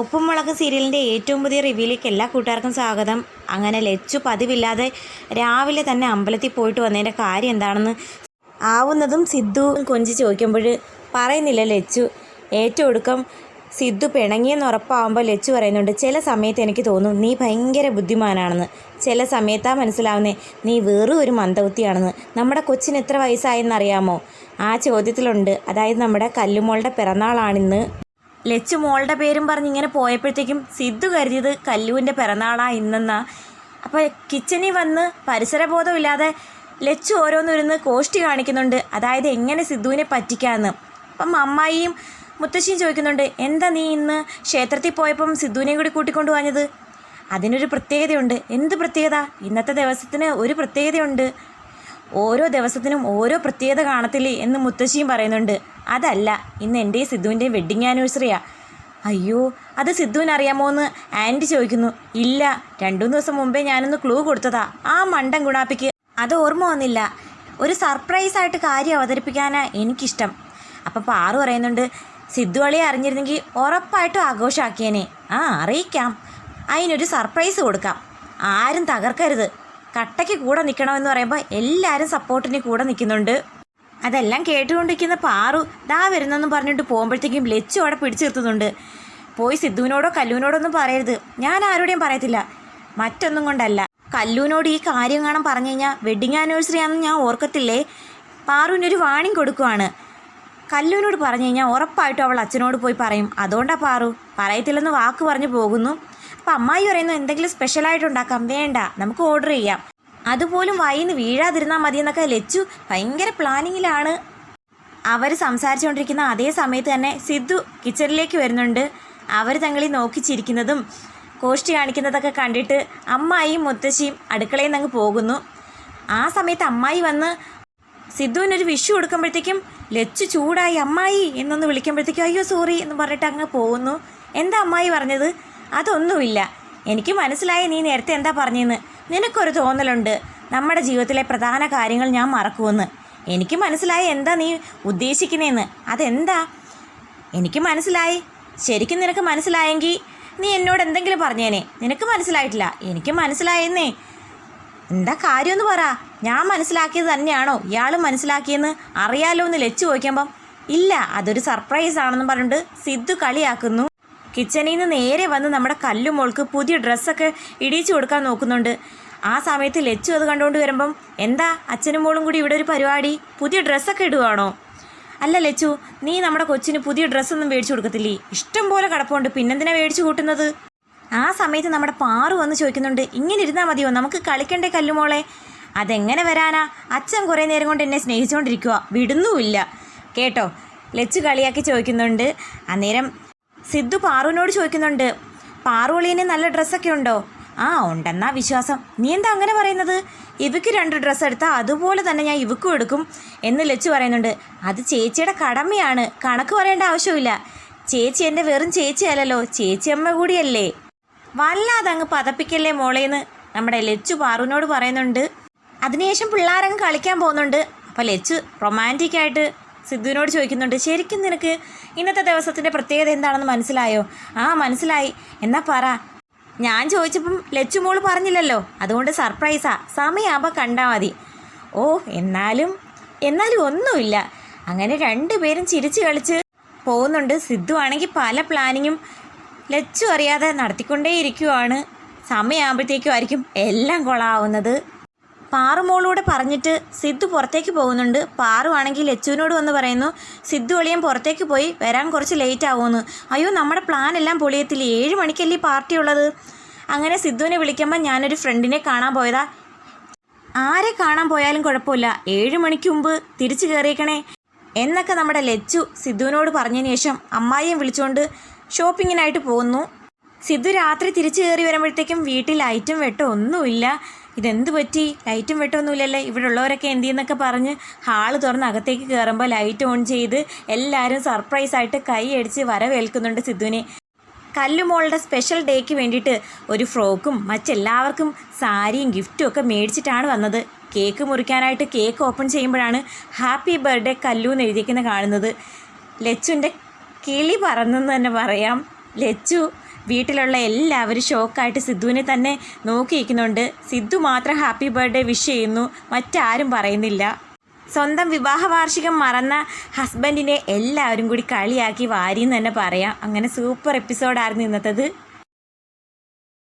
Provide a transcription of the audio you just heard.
ഉപ്പും മുളക് സീരിയലിന്റെ ഏറ്റവും പുതിയ റിവ്യൂയിലേക്ക് എല്ലാ കൂട്ടുകാർക്കും സ്വാഗതം. അങ്ങനെ ലച്ചു പതിവില്ലാതെ രാവിലെ തന്നെ അമ്പലത്തിൽ പോയിട്ട് വന്നതിന്റെ കാര്യം എന്താണെന്ന് ആവുന്നതും സിദ്ധു കൊഞ്ചി ചോദിക്കുമ്പോൾ പറയുന്നില്ല ലച്ചു. ഏറ്റവും ഒടുക്കം സിദ്ധു പിണങ്ങിയെന്ന് ഉറപ്പാവുമ്പോൾ ലച്ചു പറയുന്നുണ്ട് ചില സമയത്ത് എനിക്ക് തോന്നും നീ ഭയങ്കര ബുദ്ധിമാനാണെന്ന്. ചില സമയത്താ മനസ്സിലാവുന്നേ നീ വെറും ഒരു മന്ദബുദ്ധിയാണെന്ന്. നമ്മുടെ കൊച്ചിന് എത്ര വയസ്സായെന്നറിയാമോ ആ ചോദ്യത്തിലുണ്ട്. അതായത് നമ്മുടെ കല്ലുമോളുടെ പിറന്നാളാണിന്ന് ലച്ചു മോളുടെ പേരും പറഞ്ഞ് ഇങ്ങനെ പോയപ്പോഴത്തേക്കും സിദ്ധു കരുതിയത് കല്ലുവിന്റെ പിറന്നാളാ ഇന്നെന്നാ. അപ്പോൾ കിച്ചണിൽ വന്ന് പരിസരബോധമില്ലാതെ ലച്ചു ഓരോന്നിരുന്ന് കോഷ്ടി കാണിക്കുന്നുണ്ട്. അതായത് എങ്ങനെ സിദ്ധുവിനെ പറ്റിക്കാമെന്ന് അപ്പം അമ്മായിയും മുത്തശ്ശിയും ചോദിക്കുന്നുണ്ട് എന്താ നീ ഇന്ന് ക്ഷേത്രത്തിൽ പോയപ്പം സിദ്ധുവിനെയും കൂടി കൂട്ടിക്കൊണ്ടു പോഞ്ഞത് അതിനൊരു പ്രത്യേകതയുണ്ട്. എന്ത് പ്രത്യേകത? ഇന്നത്തെ ദിവസത്തിന് ഒരു പ്രത്യേകതയുണ്ട്. ഓരോ ദിവസത്തിനും ഓരോ പ്രത്യേകത കാണത്തില്ലേ എന്ന് മുത്തശ്ശിയും പറയുന്നുണ്ട്. അതല്ല ഇന്ന് എന്റെയും സിദ്ധുവിന്റെയും വെഡ്ഡിങ് ആനിവേഴ്സറിയാ അയ്യോ അത് സിദ്ധുവിന് അറിയാമോ എന്ന് ആന്റി ചോദിക്കുന്നു. ഇല്ല രണ്ടു ദിവസം മുമ്പേ ഞാനൊന്ന് ക്ലൂ കൊടുത്തതാ. ആ മണ്ടൻ ഗുണാപ്പിക്ക്. അത് ഓർമ്മ വന്നില്ല. ഒരു സർപ്രൈസ് ആയിട്ട് കാര്യം അവതരിപ്പിക്കാനാ എനിക്കിഷ്ടം. അപ്പം പാറു പറയുന്നുണ്ട് സിദ്ധു അളിയെ അറിഞ്ഞിരുന്നെങ്കിൽ ഉറപ്പായിട്ടും ആഘോഷമാക്കിയേനെ ആ അറിയിക്കാം. അതിനൊരു സർപ്രൈസ് കൊടുക്കാം. ആരും തകർക്കരുത്. കട്ടയ്ക്ക് കൂടെ നിൽക്കണമെന്ന് പറയുമ്പോൾ എല്ലാവരും സപ്പോർട്ടിന് കൂടെ നിൽക്കുന്നുണ്ട്. അതെല്ലാം കേട്ടുകൊണ്ടിരിക്കുന്ന പാറു ദാ വരുന്നെന്നും പറഞ്ഞിട്ട് പോകുമ്പോഴത്തേക്കും ലച്ചു അവിടെ പിടിച്ചു നിർത്തുന്നുണ്ട്. പോയി സിദ്ധുവിനോടോ കല്ലുവിനോടോ ഒന്നും പറയരുത്. ഞാൻ ആരോടെയും പറയത്തില്ല. മറ്റൊന്നും കൊണ്ടല്ല. കല്ലുവിനോട് ഈ കാര്യം കാണാൻ പറഞ്ഞു കഴിഞ്ഞാൽ വെഡിങ് ആനിവേഴ്സറി ആണെന്ന് ഞാൻ ഓർക്കത്തില്ലേ? പാറുവിനൊരു വാണിംഗ് കൊടുക്കുവാണ്. കല്ലുവിനോട് പറഞ്ഞു കഴിഞ്ഞാൽ ഉറപ്പായിട്ടും അവൾ അച്ഛനോട് പോയി പറയും. അതുകൊണ്ടാണ് പാറു പറയത്തില്ലെന്ന് വാക്ക് പറഞ്ഞു പോകുന്നു. അപ്പം അമ്മായി പറയുന്നു എന്തെങ്കിലും സ്പെഷ്യലായിട്ട് ഉണ്ടാക്കാം. വേണ്ട നമുക്ക് ഓർഡർ ചെയ്യാം. അതുപോലും വായിന്ന് വീഴാതിരുന്നാൽ മതി എന്നൊക്കെ ലച്ചു ഭയങ്കര പ്ലാനിങ്ങിലാണ് അവർ സംസാരിച്ചുകൊണ്ടിരിക്കുന്ന അതേ സമയത്ത് തന്നെ സിദ്ധു കിച്ചണിലേക്ക് വരുന്നുണ്ട്. അവർ തങ്ങളിൽ നോക്കിച്ചിരിക്കുന്നതും കോഷ്ടി കാണിക്കുന്നതൊക്കെ കണ്ടിട്ട് അമ്മായിയും മുത്തശ്ശിയും അടുക്കളയിൽ നിന്ന് അങ്ങ് പോകുന്നു. ആ സമയത്ത് അമ്മായി വന്ന് സിദ്ധുവിനൊരു വിഷു കൊടുക്കുമ്പോഴത്തേക്കും ലച്ചു ചൂടായി അമ്മായി എന്നൊന്ന് വിളിക്കുമ്പോഴത്തേക്കും അയ്യോ സോറി എന്ന് പറഞ്ഞിട്ട് അങ്ങ് പോകുന്നു. എന്താ അമ്മായി പറഞ്ഞത്? അതൊന്നുമില്ല. എനിക്ക് മനസ്സിലായി നീ നേരത്തെ എന്താ പറഞ്ഞെന്ന്. നിനക്കൊരു തോന്നലുണ്ട്. നമ്മുടെ ജീവിതത്തിലെ പ്രധാന കാര്യങ്ങൾ ഞാൻ മറക്കുമെന്ന് എനിക്ക് മനസ്സിലായി എന്താ നീ ഉദ്ദേശിക്കുന്നതെന്ന് അതെന്താ? എനിക്ക് മനസ്സിലായി. ശരിക്കും നിനക്ക് മനസ്സിലായെങ്കിൽ നീ എന്നോട് എന്തെങ്കിലും പറഞ്ഞേനെ. നിനക്ക് മനസ്സിലായിട്ടില്ല. എനിക്ക് മനസ്സിലായെന്നേ. എന്താ കാര്യമെന്ന് പറ. ഞാൻ മനസ്സിലാക്കിയത് തന്നെയാണോ? ഇയാളും മനസ്സിലാക്കിയെന്ന് അറിയാലോ എന്ന് ലച്ച് ചോദിക്കുമ്പം ഇല്ല അതൊരു സർപ്രൈസ് ആണെന്ന് പറഞ്ഞിട്ട് സിദ്ധു കളിയാക്കുന്നു. കിച്ചണിൽ നിന്ന് നേരെ വന്ന് നമ്മുടെ കല്ലുമോൾക്ക് പുതിയ ഡ്രസ്സൊക്കെ ഇടിച്ചു കൊടുക്കാൻ നോക്കുന്നുണ്ട്. ആ സമയത്ത് ലച്ചു അത് കണ്ടുകൊണ്ട് വരുമ്പം എന്താ അച്ഛനും മോളും കൂടി ഇവിടെ ഒരു പരിപാടി? പുതിയ ഡ്രസ്സൊക്കെ ഇടുവാണോ? അല്ല ലച്ചു നീ നമ്മുടെ കൊച്ചിന് പുതിയ ഡ്രസ്സൊന്നും മേടിച്ചു കൊടുക്കത്തില്ലേ? ഇഷ്ടം പോലെ കിടപ്പുണ്ട്. പിന്നെന്തിനാ മേടിച്ചു കൂട്ടുന്നത്? ആ സമയത്ത് നമ്മുടെ പാറു വന്ന് ചോദിക്കുന്നുണ്ട് ഇങ്ങനെ ഇരുന്നാൽ മതിയോ? നമുക്ക് കളിക്കണ്ടേ കല്ലുമോളെ അതെങ്ങനെ വരാനാ? അച്ഛൻ കുറേ നേരം കൊണ്ട് എന്നെ സ്നേഹിച്ചുകൊണ്ടിരിക്കുക വിടുന്നുമില്ല. കേട്ടോ. ലച്ചു കളിയാക്കി ചോദിക്കുന്നുണ്ട്. അന്നേരം സിദ്ധു പാറുവിനോട് ചോദിക്കുന്നുണ്ട് പാറുവളിന് നല്ല ഡ്രസ്സൊക്കെ ഉണ്ടോ? ആ ഉണ്ടെന്നാ വിശ്വാസം. നീ എന്താ അങ്ങനെ പറയുന്നത്? ഇവയ്ക്ക് രണ്ട് ഡ്രസ്സ് എടുത്താൽ അതുപോലെ തന്നെ ഞാൻ ഇവക്കും എടുക്കും എന്ന് ലച്ചു പറയുന്നുണ്ട്. അത് ചേച്ചിയുടെ കടമയാണ്. കണക്ക് പറയേണ്ട ആവശ്യമില്ല ചേച്ചി എന്റെ വെറും ചേച്ചിയല്ലല്ലോ. ചേച്ചിയമ്മ കൂടിയല്ലേ. വല്ലാതെ അങ്ങ് പതപ്പിക്കല്ലേ മോളേന്ന് നമ്മുടെ ലച്ചു പാറുവിനോട് പറയുന്നുണ്ട്. അതിനുശേഷം പിള്ളേരങ്ങ് കളിക്കാൻ പോകുന്നുണ്ട്. അപ്പോൾ ലച്ചു റൊമാന്റിക് ആയിട്ട് സിദ്ധുവിനോട് ചോദിക്കുന്നുണ്ട് ശരിക്കും നിനക്ക് ഇന്നത്തെ ദിവസത്തിന്റെ പ്രത്യേകത എന്താണെന്ന് മനസ്സിലായോ? ആ മനസ്സിലായി. എന്നാ പറ. ഞാൻ ചോദിച്ചപ്പം ലച്ചു മോൾ പറഞ്ഞില്ലല്ലോ. അതുകൊണ്ട് സർപ്രൈസാ. സമയമാകുമ്പോൾ കണ്ടാൽ മതി. ഓ എന്നാലും എന്നാലും ഒന്നുമില്ല. അങ്ങനെ രണ്ടുപേരും ചിരിച്ച് കളിച്ച് പോകുന്നുണ്ട്. സിദ്ധു ആണെങ്കിൽ പല പ്ലാനിങ്ങും ലച്ചു അറിയാതെ നടത്തിക്കൊണ്ടേയിരിക്കുവാണ്. സമയമാകുമ്പോഴത്തേക്കും ആയിരിക്കും എല്ലാം കൊളാവുന്നത്. പാറുമോളൂടെ പറഞ്ഞിട്ട് സിദ്ധു പുറത്തേക്ക് പോകുന്നുണ്ട്. പാറുവാണെങ്കിൽ ലച്ചുവിനോട് വന്ന് പറയുന്നു സിദ്ധു ഒളിയൻ പുറത്തേക്ക് പോയി വരാൻ കുറച്ച് ലേറ്റ് ആവുമെന്ന് അയ്യോ നമ്മുടെ പ്ലാൻ എല്ലാം പൊളിയത്തില്ല? ഏഴ് മണിക്കല്ലേ പാർട്ടി ഉള്ളത്? അങ്ങനെ സിദ്ധുവിനെ വിളിക്കുമ്പോൾ ഞാനൊരു ഫ്രണ്ടിനെ കാണാൻ പോയതാ. ആരെ കാണാൻ പോയാലും കുഴപ്പമില്ല. ഏഴ് മണിക്ക് മുമ്പ് തിരിച്ചു കയറിയേക്കണേ എന്നൊക്കെ നമ്മുടെ ലച്ചു സിദ്ധുവിനോട് പറഞ്ഞതിന് ശേഷം അമ്മായിയും വിളിച്ചുകൊണ്ട് ഷോപ്പിങ്ങിനായിട്ട് പോകുന്നു. സിദ്ധു രാത്രി തിരിച്ചു കയറി വരുമ്പോഴത്തേക്കും വീട്ടിൽ ഐറ്റം വെട്ടം ഒന്നുമില്ല. ഇതെന്ത് പറ്റി? ലൈറ്റും വെട്ടൊന്നുമില്ലല്ലേ? ഇവിടെ ഉള്ളവരൊക്കെ എന്ത് ചെയ്യുന്നൊക്കെ പറഞ്ഞ് ഹാൾ തുറന്ന് അകത്തേക്ക് കയറുമ്പോൾ ലൈറ്റ് ഓൺ ചെയ്ത് എല്ലാവരും സർപ്രൈസ് ആയിട്ട് കൈ അടിച്ച് വരവേൽക്കുന്നുണ്ട് സിദ്ധുവിനെ. കല്ലുമോളുടെ സ്പെഷ്യൽ ഡേക്ക് വേണ്ടിയിട്ട് ഒരു ഫ്രോക്കും മറ്റെല്ലാവർക്കും സാരിയും ഗിഫ്റ്റും ഒക്കെ മേടിച്ചിട്ടാണ് വന്നത്. കേക്ക് മുറിക്കാനായിട്ട് കേക്ക് ഓപ്പൺ ചെയ്യുമ്പോഴാണ് ഹാപ്പി ബർത്ത്ഡേ കല്ലു എന്ന് എഴുതിയിരിക്കുന്നത് കാണുന്നത്. ലച്ചുവിന്റെ കിളി പറന്നെന്ന് തന്നെ പറയാം. ലച്ചു വീട്ടിലുള്ള എല്ലാവരും ഷോക്കായിട്ട് സിദ്ധുവിനെ തന്നെ നോക്കിയിരിക്കുന്നുണ്ട്. സിദ്ധു മാത്രം ഹാപ്പി ബർത്ത്ഡേ വിഷ് ചെയ്യുന്നു. മറ്റാരും പറയുന്നില്ല. സ്വന്തം വിവാഹ വാർഷികം മറന്ന ഹസ്ബൻഡിനെ എല്ലാവരും കൂടി കളിയാക്കി വാരിയെന്ന് തന്നെ പറയാം. അങ്ങനെ സൂപ്പർ എപ്പിസോഡായിരുന്നു ഇന്നത്തേത്.